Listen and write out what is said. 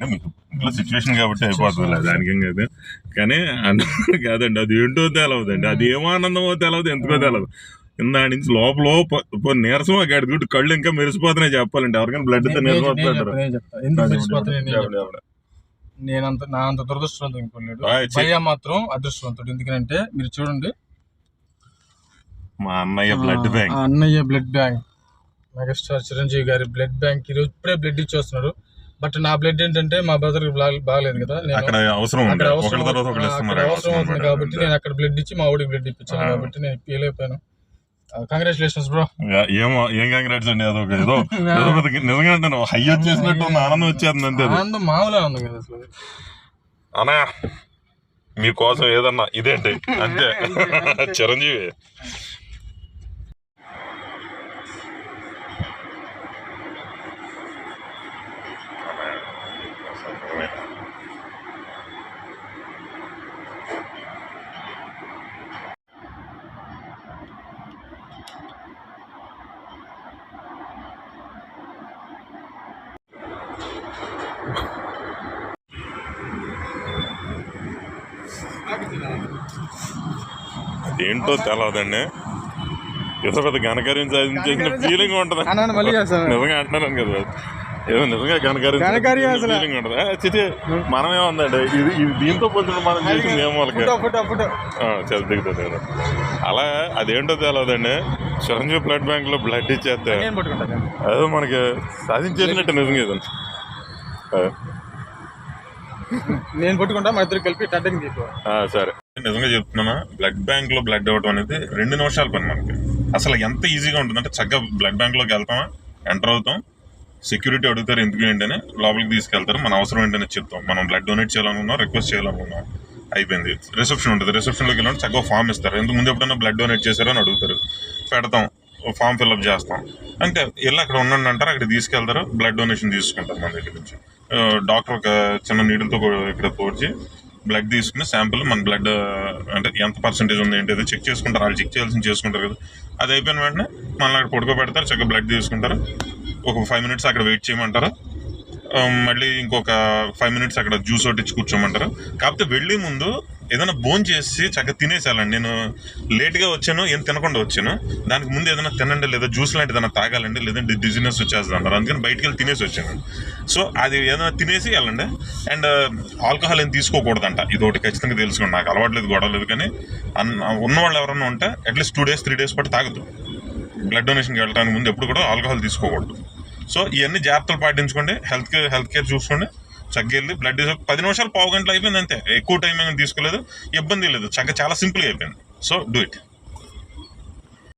మీకు ఇంట్లో సిచ్యువేషన్ కాబట్టి అయిపోతుంది దానికి కాదు. కానీ అన్న కాదండి అది ఏంటో తెలవదండి. అది ఏమో ఆనందమో తెలవదు ఎందుకో తెలవదు. ఇందా నుంచి లోపల నీరసం అక్కడ గుడ్డు కళ్ళు ఇంకా మెరిసిపోతున్నాయి చెప్పాలంటే ఎవరికైనా బ్లడ్తో. నేనంత నా అంత దురదృష్టవంతుడు ఇంకోలేడు. భయ్య మాత్రం అదృష్టవంతుడు. ఎందుకంటే మీరు చూడండి. మా అన్నయ్య బ్లడ్ బ్యాంక్ అన్నయ్య బ్లడ్ బ్యాంక్ మెగాస్టార్ చిరంజీవి గారి బ్లడ్ బ్యాంక్ ఈ రోజు ఇప్పుడే బ్లడ్ ఇచ్చి వస్తున్నారు బట్ నా బ్లడ్ ఏంటంటే మా బ్రదర్ బాగలేదు కదా. నేను అక్కడ అవసరం అవుతుంది కాబట్టి నేను అక్కడ బ్లడ్ ఇచ్చి మా ఊడికి బ్లడ్ ఇప్పించాను. కాబట్టి నేను ఫీల్ అయిపోయాను కంగ్రాచులేషన్స్ బ్రో ఏమో ఏం కాంగ్రాట్స్ అండి? అదొక ఏదో ఏదో నిజంగా హై వచ్చేసినట్టు ఆనందం వచ్చేది అంతే అది. ఆనందం మామూలుగా ఉంది కదా అసలు. అన్నా మీకోసం ఏదన్నా ఇదేంటి? అంతే. చిరంజీవి. అదేంటో తెలవదండి. ఏదో పెద్ద ఘనకార్యం సాధించేసిన ఫీలింగ్ ఉంటుంది? నిజంగా అంటున్నాను కదా. ఏదో నిజంగా ఘనకార్యం. ఫీలింగ్ ఉంటుంది? చిచి మనమే ఉందండి. ఇది ఇది దీంతో పోల్చుకుంటే మనం చేసింది ఏమో వాళ్ళకి చాలా దిగుతుంది కదా అలా అదేంటో తెలవదండి. చిరంజీవి బ్లడ్ బ్యాంక్లో బ్లడ్ ఇచ్చేస్తే అదో మనకి సాధించేసినట్టు నిజంగా ఇది. ఆ. నేను పట్టుకుంటా మా ఇద్దరు కలిపి టడ్డకి తీసుకో. సరే. నిజంగా చెప్తున్నానా బ్లడ్ బ్యాంక్లో బ్లడ్ ఇవ్వడం అనేది రెండు నిమిషాల పని మనకి. అసలు ఎంత ఈజీగా ఉంటుందంటే చక్కగా బ్లడ్ బ్యాంక్లోకి వెళ్తామా ఎంటర్ అవుతాం సెక్యూరిటీ అడుగుతారు ఎందుకు ఏంటని లోపలికి తీసుకెళ్తారు మన అవసరం ఏంటని చెప్తాం. మనం బ్లడ్ డొనేట్ చేయాలనుకున్నాం రిక్వెస్ట్ చేయాలనుకున్నాం అయిపోయింది. రిసెప్షన్ ఉంటుంది. రిసెప్షన్లోకి వెళ్ళినప్పుడు చక్కగా ఫామ్ ఇస్తారు. ఎందుకు ముందు ఎప్పుడైనా బ్లడ్ డొనేట్ చేశారో అని అడుగుతారు. పెడతాం ఫామ్ ఫిల్అప్ చేస్తాం. అంటే వెళ్ళి అక్కడ ఉండండి అంటారు అక్కడ తీసుకెళ్తారు బ్లడ్ డొనేషన్ తీసుకుంటారు మన దగ్గర నుంచి. డాక్టర్ ఒక చిన్న నీడిల్తో ఇక్కడ పోర్చి బ్లడ్ తీసుకుని శాంపుల్ మన బ్లడ్ అంటే ఎంత పర్సంటేజ్ ఉంది ఏంటి అది చెక్ చేసుకుంటారు. వాళ్ళు చెక్ చేయాల్సింది చేసుకుంటారు కదా. అది అయిపోయిన వెంటనే మళ్ళీ అక్కడ పడుకోబెడతారు చక్కగా బ్లడ్ తీసుకుంటారు. ఒక ఫైవ్ మినిట్స్ అక్కడ వెయిట్ చేయమంటారు. మళ్ళీ ఇంకొక ఫైవ్ మినిట్స్ అక్కడ జ్యూస్ ఒకటి కూర్చోమంటారు. కాకపోతే వెళ్ళే ముందు ఏదైనా బోన్ చేసి చక్కగా తినేసేయాలండి. నేను లేట్గా వచ్చాను ఏం తినకుండా వచ్చాను. దానికి ముందు ఏదైనా తినండి లేదా జ్యూస్ లాంటి ఏదైనా తాగాలండి లేదంటే డిజినెస్ వచ్చేస్తుంది అంటారు అందుకని బయటికి వెళ్ళి తినేసి వచ్చాను. సో అది ఏదైనా తినేసి వెళ్ళండి. అండ్ ఆల్కహాల్ ఏం తీసుకోకూడదంట. ఇది ఒకటి ఖచ్చితంగా తెలుసుకోండి. నాకు అలవాట్లేదు గొడవ లేదు కానీ అన్న ఉన్నవాళ్ళు ఎవరైనా ఉంటే at least two days three days పాటు తాగదు బ్లడ్ డొనేషన్కి వెళ్ళడానికి ముందు ఎప్పుడు కూడా ఆల్కహాల్ తీసుకోకూడదు. సో ఇవన్నీ జాగ్రత్తలు పాటించుకోండి. హెల్త్ కేర్ హెల్త్ కేర్ చూసుకోండి. చక్కగా వెళ్ళి బ్లడ్ పది నిమిషాలు పావు గంటలు అయిపోయింది అంతే. ఎక్కువ టైం ఏమైనా తీసుకోలేదు. ఇబ్బంది లేదు. చక్కగా చాలా సింపుల్గా అయిపోయింది. So do it